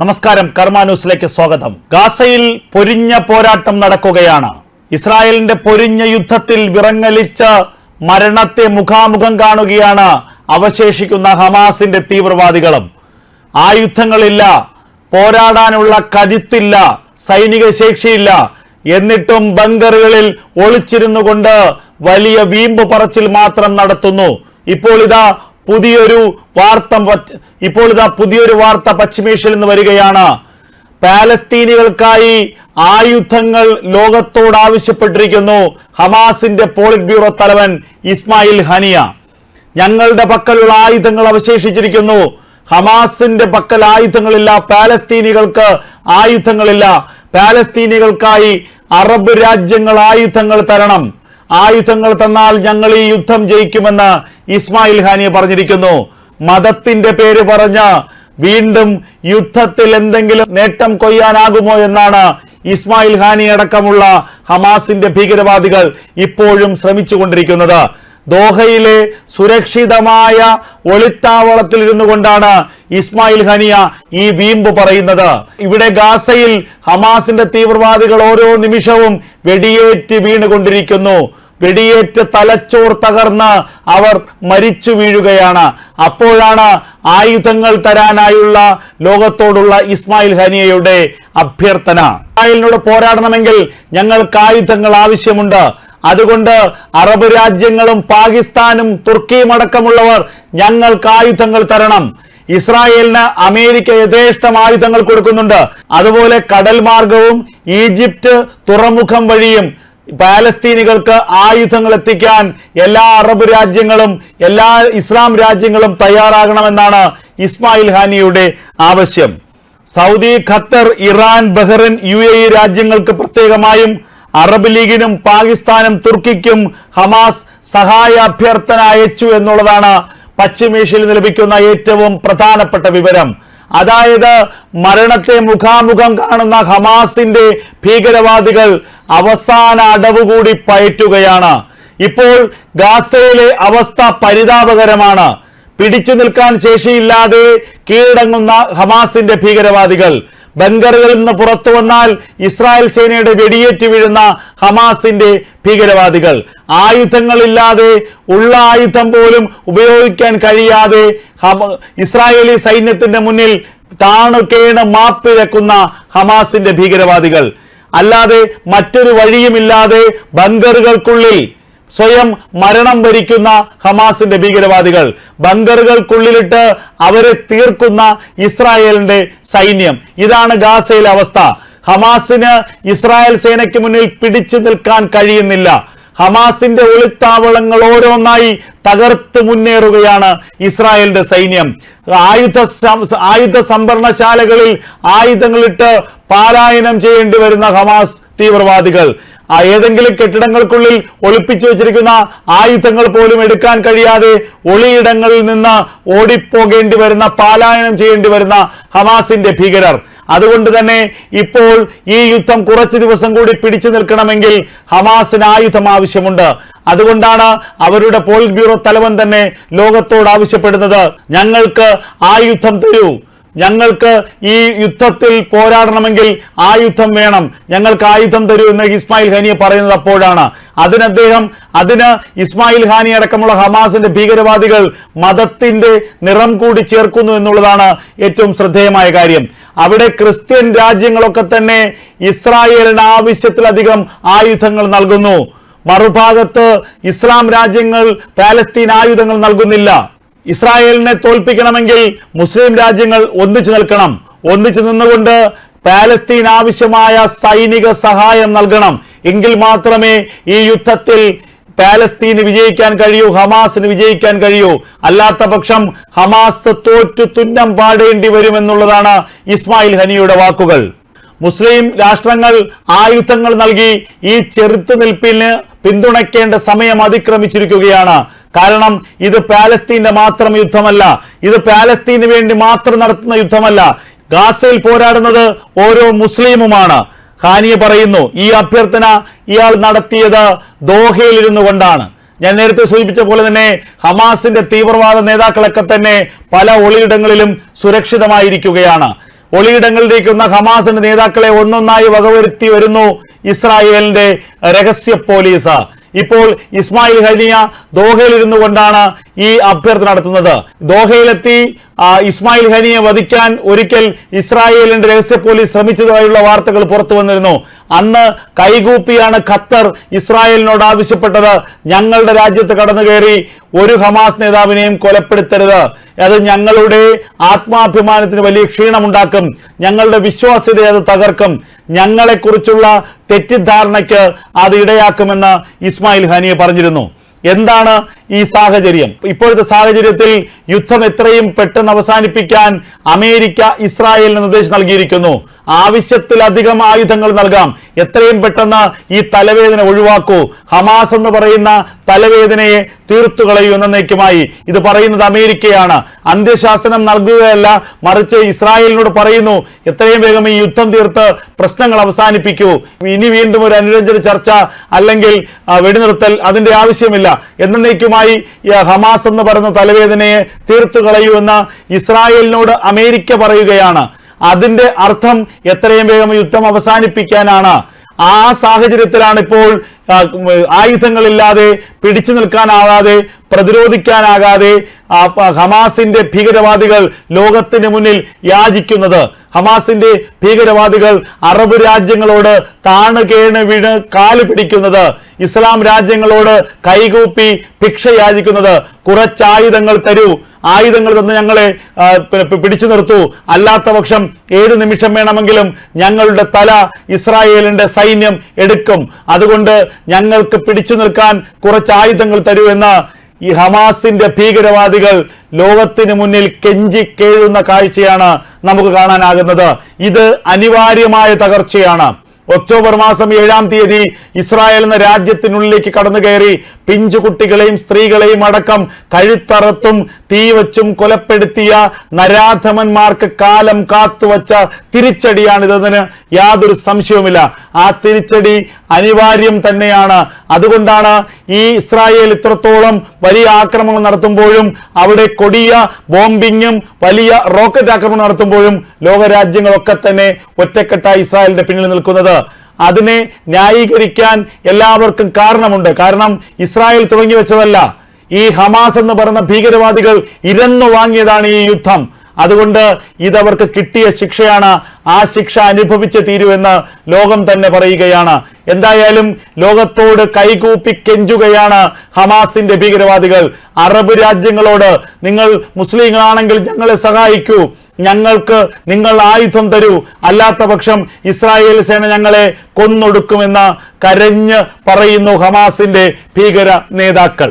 നമസ്കാരം. കർമ്മ ന്യൂസിലേക്ക് സ്വാഗതം. ഗാസയിൽ പൊരിഞ്ഞ പോരാട്ടം നടക്കുകയാണ്. ഇസ്രായേലിന്റെ പൊരിഞ്ഞ യുദ്ധത്തിൽ വിറങ്ങലിച്ച മരണത്തെ മുഖാമുഖം കാണുകയാണ് അവശേഷിക്കുന്ന ഹമാസിന്റെ തീവ്രവാദികളും. ആയുധങ്ങളില്ല പോരാടാനുള്ള കരുത്തില്ല. സൈനിക ശേഷിയില്ല. എന്നിട്ടും ബങ്കറുകളിൽ ഒളിച്ചിരുന്നു കൊണ്ട് വലിയ വീമ്പ് പറച്ചിൽ മാത്രം നടത്തുന്നു. ഇപ്പോൾ ഇതാ പുതിയൊരു വാർത്ത ഇപ്പോൾ ഇതാ പുതിയൊരു വാർത്ത പശ്ചിമേഷ്യയിൽ നിന്ന് വരികയാണ്. പാലസ്തീനികൾക്കായി ആയുധങ്ങൾ ലോകത്തോട് ആവശ്യപ്പെട്ടിരിക്കുന്നു. ഹമാസിന്റെ പോളിറ്റ് ബ്യൂറോ തലവൻ ഇസ്മായിൽ ഹനിയ. ഞങ്ങളുടെ പക്കലുള്ള ആയുധങ്ങൾ അവശേഷിച്ചിരിക്കുന്നു. ഹമാസിന്റെ പക്കൽ ആയുധങ്ങളില്ല പാലസ്തീനികൾക്ക് ആയുധങ്ങളില്ല. പാലസ്തീനികൾക്കായി അറബ് രാജ്യങ്ങൾ ആയുധങ്ങൾ തരണം. ആയുധങ്ങൾ തന്നാൽ ഞങ്ങൾ ഈ യുദ്ധം ജയിക്കുമെന്ന് ഇസ്മായിൽ ഹാനിയ പറഞ്ഞിരിക്കുന്നു. മതത്തിന്റെ പേര് പറഞ്ഞ വീണ്ടും യുദ്ധത്തിൽ എന്തെങ്കിലും നേട്ടം കൊയ്യാനാകുമോ എന്നാണ് ഇസ്മായിൽ ഹാനി അടക്കമുള്ള ഹമാസിന്റെ ഭീകരവാദികൾ ഇപ്പോഴും ശ്രമിച്ചുകൊണ്ടിരിക്കുന്നത്. ദോഹയിലെ സുരക്ഷിതമായ ഒളിത്താവളത്തിൽ ഇരുന്നു കൊണ്ടാണ് ഇസ്മായിൽ ഹനിയ ഈ വീമ്പ് പറയുന്നത്. ഇവിടെ ഗാസയിൽ ഹമാസിന്റെ തീവ്രവാദികൾ ഓരോ നിമിഷവും വെടിയേറ്റ് വീണുകൊണ്ടിരിക്കുന്നു വെടിയേറ്റ് തലച്ചോർ തകർന്ന് അവർ മരിച്ചു വീഴുകയാണ്. അപ്പോഴാണ് ആയുധങ്ങൾ തരാനായുള്ള ലോകത്തോടുള്ള ഇസ്മായിൽ ഹനിയയുടെ അഭ്യർത്ഥന. ഇസ്മായിലിനോട് പോരാടണമെങ്കിൽ ഞങ്ങൾക്ക് ആയുധങ്ങൾ ആവശ്യമുണ്ട്. അതുകൊണ്ട് അറബ് രാജ്യങ്ങളും പാകിസ്ഥാനും തുർക്കിയും അടക്കമുള്ളവർ ഞങ്ങൾക്ക് ആയുധങ്ങൾ തരണം. ഇസ്രായേലിന് അമേരിക്ക യഥേഷ്ടം ആയുധങ്ങൾ കൊടുക്കുന്നുണ്ട്. അതുപോലെ കടൽ മാർഗവും ഈജിപ്ത് തുറമുഖം വഴിയും പാലസ്തീനികൾക്ക് ആയുധങ്ങൾ എത്തിക്കാൻ എല്ലാ അറബ് രാജ്യങ്ങളും എല്ലാ ഇസ്ലാം രാജ്യങ്ങളും തയ്യാറാകണമെന്നാണ് ഇസ്മായിൽ ഹാനിയുടെ ആവശ്യം. Saudi Qatar Iran Bahrain U A E രാജ്യങ്ങൾക്ക് പ്രത്യേകമായും അറബ് ലീഗിനും പാകിസ്ഥാനും തുർക്കിക്കും ഹമാസ് സഹായ അഭ്യർത്ഥന അയച്ചു എന്നുള്ളതാണ് പശ്ചിമേഷ്യയിൽ ലഭിക്കുന്ന ഏറ്റവും പ്രധാനപ്പെട്ട വിവരം. അതായത് മരണത്തെ മുഖാമുഖം കാണുന്ന ഹമാസിന്റെ ഭീകരവാദികൾ അവസാന അടവുകൂടി പയറ്റുകയാണ്. ഇപ്പോൾ ഗാസയിലെ അവസ്ഥ പരിതാപകരമാണ്. പിടിച്ചു നിൽക്കാൻ ശേഷിയില്ലാതെ കീഴടങ്ങുന്ന ഹമാസിന്റെ ഭീകരവാദികൾ. ബങ്കറുകളിൽ നിന്ന് പുറത്തു വന്നാൽ ഇസ്രായേൽ സേനയുടെ വെടിയേറ്റ് വീഴുന്ന ഹമാസിന്റെ ഭീകരവാദികൾ. ആയുധങ്ങളില്ലാതെ ഉള്ള ആയുധം പോലും ഉപയോഗിക്കാൻ കഴിയാതെ ഇസ്രായേലി സൈന്യത്തിന്റെ മുന്നിൽ താണുകേണ് മാപ്പിരക്കുന്ന ഹമാസിന്റെ ഭീകരവാദികൾ. അല്ലാതെ മറ്റൊരു വഴിയുമില്ലാതെ ബങ്കറുകൾക്കുള്ളിൽ സ്വയം മരണം ഭരിക്കുന്ന ഹമാസിന്റെ ഭീകരവാദികൾ. ബങ്കറുകൾക്കുള്ളിലിട്ട് അവരെ തീർക്കുന്ന ഇസ്രായേലിന്റെ സൈന്യം. ഇതാണ് ഗാസയിലെ അവസ്ഥ. ഹമാസിന് ഇസ്രായേൽ സേനയ്ക്ക് മുന്നിൽ പിടിച്ചു നിൽക്കാൻ കഴിയുന്നില്ല. ഹമാസിന്റെ ഒളിത്താവളങ്ങൾ ഓരോന്നായി തകർത്ത് മുന്നേറുകയാണ് ഇസ്രായേലിന്റെ സൈന്യം. ആയുധ ആയുധ സംഭരണശാലകളിൽ ആയുധങ്ങളിട്ട് പാലായനം ചെയ്യേണ്ടി വരുന്ന ഹമാസ് തീവ്രവാദികൾ. ആ ഏതെങ്കിലും കെട്ടിടങ്ങൾക്കുള്ളിൽ ഒളിപ്പിച്ചു വെച്ചിരിക്കുന്ന ആയുധങ്ങൾ പോലും എടുക്കാൻ കഴിയാതെ ഒളിയിടങ്ങളിൽ നിന്ന് ഓടിപ്പോകേണ്ടി വരുന്ന പാലായനം ചെയ്യേണ്ടി വരുന്ന ഹമാസിന്റെ ഭീകരർ. അതുകൊണ്ട് തന്നെ ഇപ്പോൾ ഈ യുദ്ധം കുറച്ച് ദിവസം കൂടി പിടിച്ചു നിൽക്കണമെങ്കിൽ ഹമാസിന് ആയുധം ആവശ്യമുണ്ട്. അതുകൊണ്ടാണ് അവരുടെ പോളിറ്റ് ബ്യൂറോ തലവൻ തന്നെ ലോകത്തോട് ആവശ്യപ്പെടുന്നത്. ഞങ്ങൾക്ക് ആയുധം തരൂ. ഞങ്ങൾക്ക് ഈ യുദ്ധത്തിൽ പോരാടണമെങ്കിൽ ആയുധം വേണം. ഞങ്ങൾക്ക് ആയുധം തരൂ എന്ന് ഇസ്മായിൽ ഹാനിയെ പറയുന്നത് അപ്പോഴാണ്. അതിന് അദ്ദേഹം അതിന് ഇസ്മായിൽ ഹാനി അടക്കമുള്ള ഹമാസിന്റെ ഭീകരവാദികൾ മതത്തിന്റെ നിറം കൂടി ചേർക്കുന്നു എന്നുള്ളതാണ് ഏറ്റവും ശ്രദ്ധേയമായ കാര്യം. അവിടെ ക്രിസ്ത്യൻ രാജ്യങ്ങളൊക്കെ തന്നെ ഇസ്രായേലിന് ആവശ്യത്തിലധികം ആയുധങ്ങൾ നൽകുന്നു. മറുഭാഗത്ത് ഇസ്ലാം രാജ്യങ്ങൾ പാലസ്തീൻ ആയുധങ്ങൾ നൽകുന്നില്ല. ഇസ്രായേലിനെ തോൽപ്പിക്കണമെങ്കിൽ മുസ്ലിം രാജ്യങ്ങൾ ഒന്നിച്ചു നിൽക്കണം. ഒന്നിച്ചു നിന്നുകൊണ്ട് പാലസ്തീൻ ആവശ്യമായ സൈനിക സഹായം നൽകണം. എങ്കിൽ മാത്രമേ ഈ യുദ്ധത്തിൽ പാലസ്തീന് വിജയിക്കാൻ കഴിയൂ ഹമാസിന് വിജയിക്കാൻ കഴിയൂ. അല്ലാത്ത പക്ഷം ഹമാസ് തോറ്റു തുന്നം പാടേണ്ടി വരുമെന്നുള്ളതാണ് ഇസ്മായിൽ ഹനിയുടെ വാക്കുകൾ. മുസ്ലിം രാഷ്ട്രങ്ങൾ ആയുധങ്ങൾ നൽകി ഈ ചെറുത്തുനിൽപ്പിന് പിന്തുണയ്ക്കേണ്ട സമയം അതിക്രമിച്ചിരിക്കുകയാണ്. കാരണം ഇത് പാലസ്തീന്റെ മാത്രം യുദ്ധമല്ല. ഇത് പാലസ്തീന് വേണ്ടി മാത്രം നടത്തുന്ന യുദ്ധമല്ല. ഗാസയിൽ പോരാടുന്നത് ഓരോ മുസ്ലിമുമാണ്. ഹാനിയ പറയുന്നു ഈ അഭ്യർത്ഥന ഇയാൾ നടത്തിയത് ദോഹയിൽ ഇരുന്നു കൊണ്ടാണ്. ഞാൻ നേരത്തെ സൂചിപ്പിച്ച പോലെ തന്നെ ഹമാസിന്റെ തീവ്രവാദ നേതാക്കളൊക്കെ തന്നെ പല ഒളിയിടങ്ങളിലും സുരക്ഷിതമായിരിക്കുകയാണ്. ഒളിയിടങ്ങളിലേക്കുന്ന ഹമാസിന്റെ നേതാക്കളെ ഒന്നൊന്നായി വകവരുത്തി വരുന്നു ഇസ്രായേലിന്റെ രഹസ്യ പോലീസ്. ഇപ്പോൾ ഇസ്മായിൽ ഹനിയ ദോഹയിൽ ഇരുന്നു കൊണ്ടാണ് ഈ അഭ്യർത്ഥന നടത്തുന്നത്. ദോഹയിലെത്തി ഇസ്മായിൽ ഹനിയെ വധിക്കാൻ ഒരിക്കൽ ഇസ്രായേലിന്റെ രഹസ്യ പോലീസ് ശ്രമിച്ചതായുള്ള വാർത്തകൾ പുറത്തു വന്നിരുന്നു. അന്ന് കൈകൂപ്പിയാണ് ഖത്തർ ഇസ്രായേലിനോട് ആവശ്യപ്പെട്ടത്. ഞങ്ങളുടെ രാജ്യത്ത് കടന്നു കയറി ഒരു ഹമാസ് നേതാവിനെയും കൊലപ്പെടുത്തരുത്. അത് ഞങ്ങളുടെ ആത്മാഭിമാനത്തിന് വലിയ ക്ഷീണമുണ്ടാക്കും. ഞങ്ങളുടെ വിശ്വാസ്യതയെ അത് തകർക്കും. ഞങ്ങളെക്കുറിച്ചുള്ള തെറ്റിദ്ധാരണയ്ക്ക് അത് ഇടയാക്കുമെന്ന് ഇസ്മായിൽ ഹനിയെ പറഞ്ഞിരുന്നു. എന്താണ് ഈ സാഹചര്യം. ഇപ്പോഴത്തെ സാഹചര്യത്തിൽ യുദ്ധം എത്രയും പെട്ടെന്ന് അവസാനിപ്പിക്കാൻ അമേരിക്ക ഇസ്രായേലിന് നിർദ്ദേശം നൽകിയിരിക്കുന്നു. ആവശ്യത്തിലധികം ആയുധങ്ങൾ നൽകാം. എത്രയും പെട്ടെന്ന് ഈ തലവേദന ഒഴിവാക്കൂ. ഹമാസ് എന്ന് പറയുന്ന തലവേദനയെ തീർത്തു കളയൂ എന്നേക്കുമായി. ഇത് പറയുന്നത് അമേരിക്കയാണ്. അന്ത്യശാസനം നൽകുകയല്ല മറിച്ച് ഇസ്രായേലിനോട് പറയുന്നു എത്രയും വേഗം ഈ യുദ്ധം തീർത്ത് പ്രശ്നങ്ങൾ അവസാനിപ്പിക്കൂ. ഇനി വീണ്ടും ഒരു അനുരഞ്ജന ചർച്ച അല്ലെങ്കിൽ വെടിനിർത്തൽ അതിന്റെ ആവശ്യമില്ല. എന്നേക്കുമായി ഈ ഹമാസ് എന്ന് പറയുന്ന തലവേദനയെ തീർത്തു കളയൂ ഇസ്രായേലിനോട് അമേരിക്ക പറയുകയാണ്. അതിന്റെ അർത്ഥം എത്രയും വേഗം യുദ്ധം അവസാനിപ്പിക്കാനാണ്. ആ സാഹചര്യത്തിലാണ് ഇപ്പോൾ ആയുധങ്ങളില്ലാതെ പിടിച്ചു നിൽക്കാനാകാതെ പ്രതിരോധിക്കാനാകാതെ ഹമാസിന്റെ ഭീകരവാദികൾ ലോകത്തിന് മുന്നിൽ യാചിക്കുന്നത്. ഹമാസിന്റെ ഭീകരവാദികൾ അറബ് രാജ്യങ്ങളോട് താണ് കേണ് വീണ് കാൽ പിടിക്കുന്നത്. ഇസ്ലാം രാജ്യങ്ങളോട് കൈകൂപ്പി ഭിക്ഷ യാചിക്കുന്നത് കുറച്ചായുധങ്ങൾ തരൂ. ആയുധങ്ങൾ തന്ന് ഞങ്ങളെ പിടിച്ചു നിർത്തു. അല്ലാത്ത പക്ഷം ഏത് നിമിഷം വേണമെങ്കിലും ഞങ്ങളുടെ തല ഇസ്രായേലിന്റെ സൈന്യം എടുക്കും. അതുകൊണ്ട് ഞങ്ങൾക്ക് പിടിച്ചു നിൽക്കാൻ കുറച്ച് ആയുധങ്ങൾ തരൂ എന്ന് ഈ ഹമാസിന്റെ ഭീകരവാദികൾ ലോകത്തിന് മുന്നിൽ കെഞ്ചി കേഴുന്ന കാഴ്ചയാണ് നമുക്ക് കാണാനാകുന്നത്. ഇത് അനിവാര്യമായ തകർച്ചയാണ്. ഒക്ടോബർ മാസം ഏഴാം തീയതി ഇസ്രായേൽ എന്ന രാജ്യത്തിനുള്ളിലേക്ക് കടന്നു കയറി പിഞ്ചു കുട്ടികളെയും സ്ത്രീകളെയും അടക്കം കഴുത്തറത്തും തീവച്ചും കൊലപ്പെടുത്തിയ നരാധമന്മാർക്ക് കാലം കാത്തുവച്ച തിരിച്ചടിയാണിതെന്നതിന് യാതൊരു സംശയവുമില്ല. ആ തിരിച്ചടി അനിവാര്യം തന്നെയാണ്. അതുകൊണ്ടാണ് ഈ ഇസ്രായേൽ ഇത്രത്തോളം വലിയ ആക്രമണം നടത്തുമ്പോഴും അവിടെ കൊടിയ ബോംബിങ്ങും വലിയ റോക്കറ്റ് ആക്രമണം നടത്തുമ്പോഴും ലോകരാജ്യങ്ങളൊക്കെ തന്നെ ഒറ്റക്കെട്ടായി ഇസ്രായേലിന്റെ പിന്നിൽ നിൽക്കുന്നത്. അതിനെ ന്യായീകരിക്കാൻ എല്ലാവർക്കും കാരണമുണ്ട്. കാരണം ഇസ്രായേൽ തുടങ്ങി വെച്ചതല്ല. ഈ ഹമാസ് എന്ന് പറയുന്ന ഭീകരവാദികൾ ഇരന്നു വാങ്ങിയതാണ് ഈ യുദ്ധം. അതുകൊണ്ട് ഇതവർക്ക് കിട്ടിയ ശിക്ഷയാണ് ആ ശിക്ഷ അനുഭവിച്ച് തീരുമെന്ന് ലോകം തന്നെ പറയുകയാണ്. എന്തായാലും ലോകത്തോട് കൈകൂപ്പി കെഞ്ചുകയാണ് ഹമാസിന്റെ ഭീകരവാദികൾ. അറബ് രാജ്യങ്ങളോട് നിങ്ങൾ മുസ്ലിങ്ങളാണെങ്കിൽ ഞങ്ങളെ സഹായിക്കൂ. ഞങ്ങൾക്ക് നിങ്ങൾ ആയുധം തരൂ. അല്ലാത്ത പക്ഷം ഇസ്രായേൽ സേന ഞങ്ങളെ കൊന്നൊടുക്കുമെന്ന് കരഞ്ഞ് പറയുന്നു ഹമാസിന്റെ ഭീകര നേതാക്കൾ.